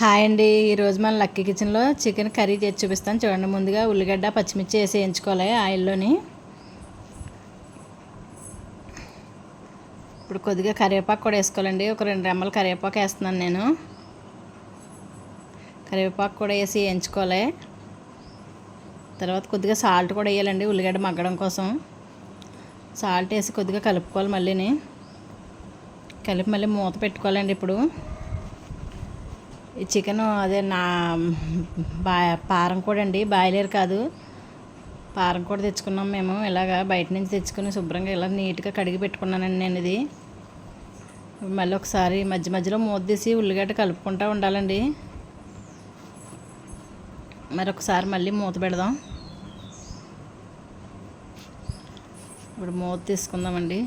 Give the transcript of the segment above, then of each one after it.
Hi అండి. ఈరోజు మన లక్కీ కిచెన్లో చికెన్ కర్రీ చేసి చూపిస్తాను. చూడండి ముందుగా ఉల్లిగడ్డ పచ్చిమిర్చి వేసి వేయించుకోవాలి ఆయిల్లోని. ఇప్పుడు కొద్దిగా కరివేపాకు కూడా వేసుకోవాలండి. ఒక రెండు రెమ్మలు కరివేపాకు వేస్తున్నాను నేను. కరివేపాకు కూడా వేసి వేయించుకోవాలి. తర్వాత కొద్దిగా సాల్ట్ కూడా వేయాలండి ఉల్లిగడ్డ మగ్గడం కోసం. సాల్ట్ వేసి కొద్దిగా కలుపుకోవాలి మళ్ళీని. కలిపి మళ్ళీ మూత పెట్టుకోవాలండి ఇప్పుడు. ఈ చికెన్ అదే నా బా పారం కూడా అండి బాయిలేరు కాదు. పారం కూడా తెచ్చుకున్నాం మేము ఇలాగా బయట నుంచి తెచ్చుకుని శుభ్రంగా ఇలా నీట్గా కడిగి పెట్టుకున్నానండి నేను ఇది మళ్ళీ ఒకసారి మధ్య మధ్యలో మూత తీసి ఉల్లిగడ్డ కలుపుకుంటూ ఉండాలండి. మరి ఒకసారి మళ్ళీ మూత పెడదాం. ఇప్పుడు మూత తీసుకుందామండి.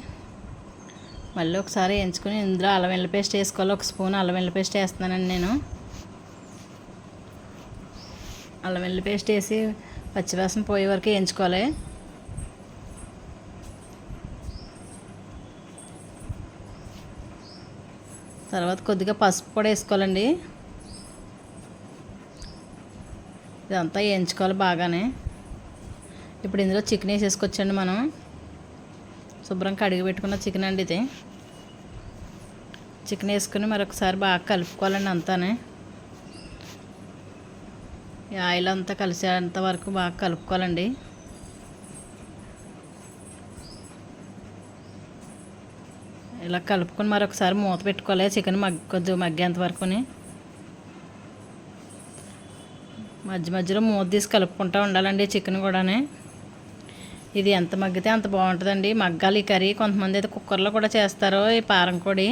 మళ్ళీ ఒకసారి వేయించుకుని ఇందులో అల్లం వెల్లి పేస్ట్ వేసుకోవాలి. ఒక స్పూన్ అల్లం వెల్లి పేస్ట్ వేస్తున్నానండి నేను. అల్లం వెల్లి పేస్ట్ వేసి పచ్చివాసన పోయే వరకు వేయించుకోవాలి. తర్వాత కొద్దిగా పసుపు కూడా వేసుకోవాలండి. ఇదంతా వేయించుకోవాలి బాగానే. ఇప్పుడు ఇందులో చికెన్ వేసేసుకొచ్చండి మనం. శుభ్రం కడిగి పెట్టుకున్న చికెన్ అండి ఇది. చికెన్ వేసుకుని మరొకసారి బాగా కలుపుకోవాలండి అంతానే. ఈ ఆయిల్ అంతా కలిసేంత వరకు బాగా కలుపుకోవాలండి. ఇలా కలుపుకొని మరొకసారి మూత పెట్టుకోవాలి. చికెన్ మగ్గ కొద్దిగా మగ్గేంత వరకుని. మధ్య మధ్యలో మూత తీసి కలుపుకుంటూ ఉండాలండి చికెన్ కూడానే. ఇది ఎంత మగ్గితే అంత బాగుంటుందండి. మగ్గాలి ఈ కర్రీ. కొంతమంది అయితే కుక్కర్లో కూడా చేస్తారు ఈ పారం కొడి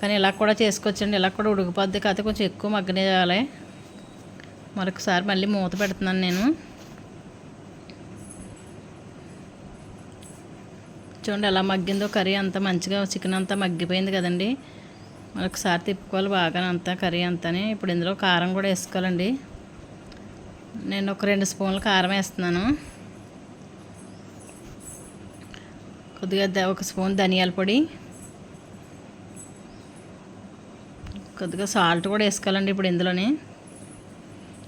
కానీ ఇలా కూడా చేసుకోవచ్చండి. ఇలా కూడా ఉడికిపోద్ది కాకపోతే కొంచెం ఎక్కువ మగ్గనివ్వాలి మరొకసారి మళ్ళీ మూత పెడుతున్నాను నేను. చూడండి ఎలా మగ్గిందో కర్రీ అంతా మంచిగా చికెన్ అంతా మగ్గిపోయింది కదండి. మరొకసారి తిప్పుకోవాలి బాగా అంతా కర్రీ అంతానే. ఇప్పుడు ఇందులో కారం కూడా వేసుకోవాలండి. నేను ఒక రెండు స్పూన్లు కారం వేస్తున్నాను. కొద్దిగా ఒక స్పూన్ ధనియాల పొడి. కొద్దిగా సాల్ట్ కూడా వేసుకోవాలండి ఇప్పుడు ఇందులోనే.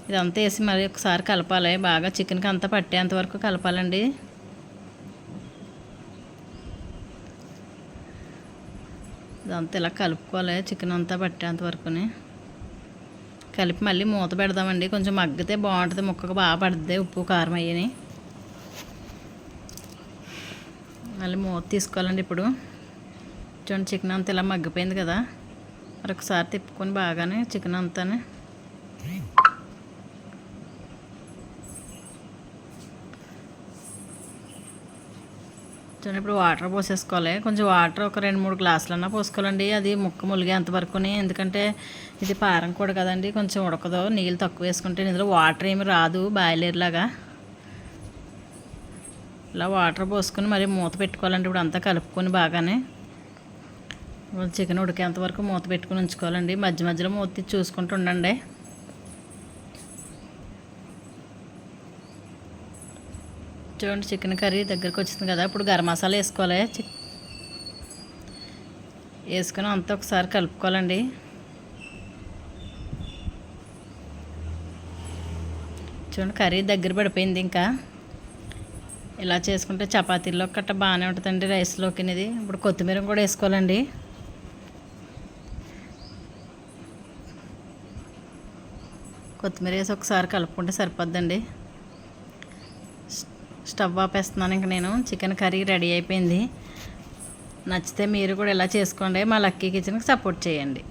ఇదంతా వేసి మరి ఒకసారి కలపాలి. బాగా చికెన్కి అంతా పట్టేంత వరకు కలపాలండి. ఇదంతా ఇలా కలుపుకోవాలి. చికెన్ అంతా పట్టేంత వరకుని. కలిపి మళ్ళీ మూత పెడదామండి. కొంచెం మగ్గితే బాగుంటుంది. ముక్కకు బాగా పడుతుంది ఉప్పు కారం అయ్యని. మళ్ళీ మూత తీసుకోవాలండి ఇప్పుడు. చూడండి చికెన్ అంతా ఇలా మగ్గిపోయింది కదా. మరొకసారి తిప్పుకొని బాగానే చికెన్ అంతానే. చూడండి ఇప్పుడు వాటర్ పోసేసుకోవాలి. కొంచెం వాటర్ ఒక రెండు మూడు గ్లాసులన్నా పోసుకోవాలండి. అది ముక్క ములిగేంత వరకుని. ఎందుకంటే ఇది పారం కూడా కదండి. కొంచెం ఉడకదు. నీళ్ళు తక్కువ వేసుకుంటే ఇందులో వాటర్ ఏమి రాదు. బాయిలేరులాగా ఇలా వాటర్ పోసుకొని మరి మూత పెట్టుకోవాలండి. ఇప్పుడు అంతా కలుపుకొని బాగానే. చికెన్ ఉడికేంత వరకు మూత పెట్టుకుని ఉంచుకోవాలండి. మధ్య మధ్యలో మూత చూసుకుంటూ ఉండండి. చూడండి చికెన్ కర్రీ దగ్గరికి వచ్చింది కదా. ఇప్పుడు గరం మసాలా వేసుకోవాలి. వేసుకొని అంతా ఒకసారి కలుపుకోవాలండి. చూడండి కర్రీ దగ్గర పడిపోయింది ఇంకా. ఇలా చేసుకుంటే చపాతీల్లో కట్ట బాగానే ఉంటుందండి రైస్లోకి ఇది ఇప్పుడు కొత్తిమీర కూడా వేసుకోవాలండి. కొత్తిమీర వేసి ఒకసారి కలుపుకుంటే సరిపోద్దండి. స్టవ్ ఆపేస్తున్నాను ఇంక నేను. చికెన్ కర్రీ రెడీ అయిపోయింది. నచ్చితే మీరు కూడా ఇలా చేసుకోండి. మా లక్కీ కిచెన్కి సపోర్ట్ చేయండి.